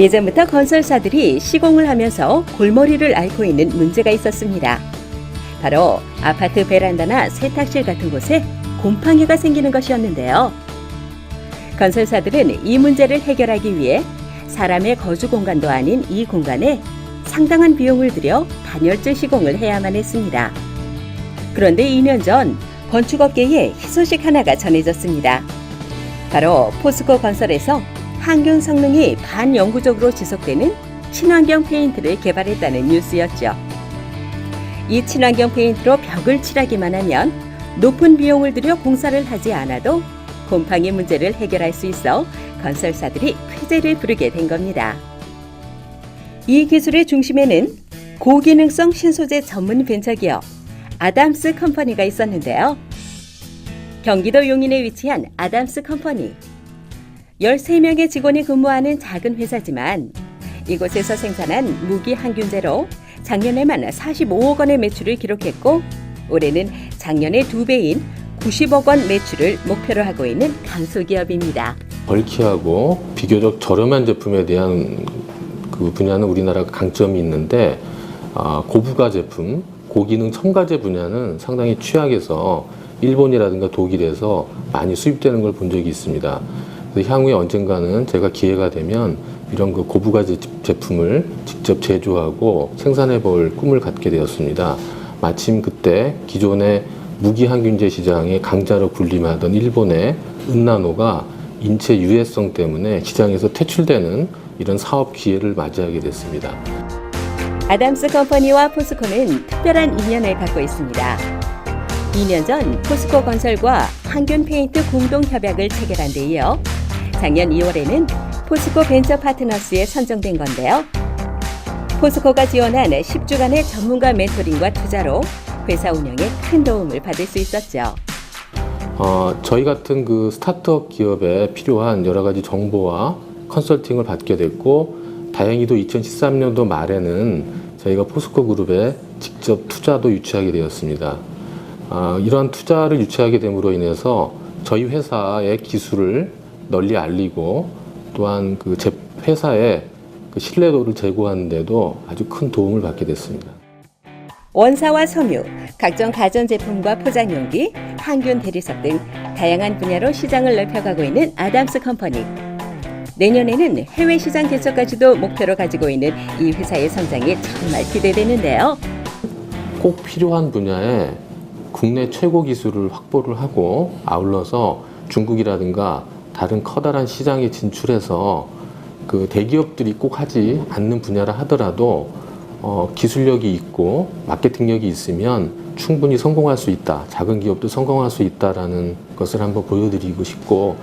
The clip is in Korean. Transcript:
예전부터 건설사들이 시공을 하면서 골머리를 앓고 있는 문제가 있었습니다. 바로 아파트 베란다나 세탁실 같은 곳에 곰팡이가 생기는 것이었는데요. 건설사들은 이 문제를 해결하기 위해 사람의 거주 공간도 아닌 이 공간에 상당한 비용을 들여 단열재 시공을 해야만 했습니다. 그런데 2년 전 건축업계에 희소식 하나가 전해졌습니다. 바로 포스코 건설에서 항균 성능이 반영구적으로 지속되는 친환경 페인트를 개발했다는 뉴스였죠. 이 친환경 페인트로 벽을 칠하기만 하면 높은 비용을 들여 공사를 하지 않아도 곰팡이 문제를 해결할 수 있어 건설사들이 쾌재를 부르게 된 겁니다. 이 기술의 중심에는 고기능성 신소재 전문 벤처기업 아담스 컴퍼니가 있었는데요. 경기도 용인에 위치한 아담스 컴퍼니. 13명의 직원이 근무하는 작은 회사지만 이곳에서 생산한 무기 항균제로 작년에만 45억 원의 매출을 기록했고 올해는 작년의 두 배인 90억 원 매출을 목표로 하고 있는 강소기업입니다. 벌키하고 비교적 저렴한 제품에 대한 그 분야는 우리나라가 강점이 있는데 아, 고부가 제품, 고기능 첨가제 분야는 상당히 취약해서 일본이라든가 독일에서 많이 수입되는 걸 본 적이 있습니다. 그래서 향후에 언젠가는 제가 기회가 되면 이런 그 고부가 제- 제품을 직접 제조하고 생산해 볼 꿈을 갖게 되었습니다. 마침 그때 기존의 무기 항균제 시장의 강자로 군림하던 일본의 은나노가 인체 유해성 때문에 시장에서 퇴출되는 이런 사업 기회를 맞이하게 됐습니다. 아담스 컴퍼니와 포스코는 특별한 인연을 갖고 있습니다. 2년 전 포스코 건설과 항균 페인트 공동 협약을 체결한 데 이어 작년 2월에는 포스코 벤처 파트너스에 선정된 건데요. 포스코가 지원한 10주간의 전문가 멘토링과 투자로 회사 운영에 큰 도움을 받을 수 있었죠. 어, 저희 같은 그 스타트업 기업에 필요한 여러 가지 정보와 컨설팅을 받게 됐고 다행히도 2013년도 말에는 저희가 포스코 그룹에 직접 투자도 유치하게 되었습니다. 아, 이러한 투자를 유치하게 됨으로 인해서 저희 회사의 기술을 널리 알리고 또한 그제 회사의 그 신뢰도를 제고하는 데도 아주 큰 도움을 받게 됐습니다. 원사와 섬유, 각종 가전제품과 포장용기, 항균 대리석 등 다양한 분야로 시장을 넓혀가고 있는 아담스 컴퍼니. 내년에는 해외 시장 개척까지도 목표로 가지고 있는 이 회사의 성장이 정말 기대되는데요. 꼭 필요한 분야에 국내 최고 기술을 확보를 하고 아울러서 중국이라든가 다른 커다란 시장에 진출해서 그 대기업들이 꼭 하지 않는 분야라 하더라도 어, 기술력이 있고 마케팅력이 있으면 충분히 성공할 수 있다. 작은 기업도 성공할 수 있다라는 것을 한번 보여드리고 싶고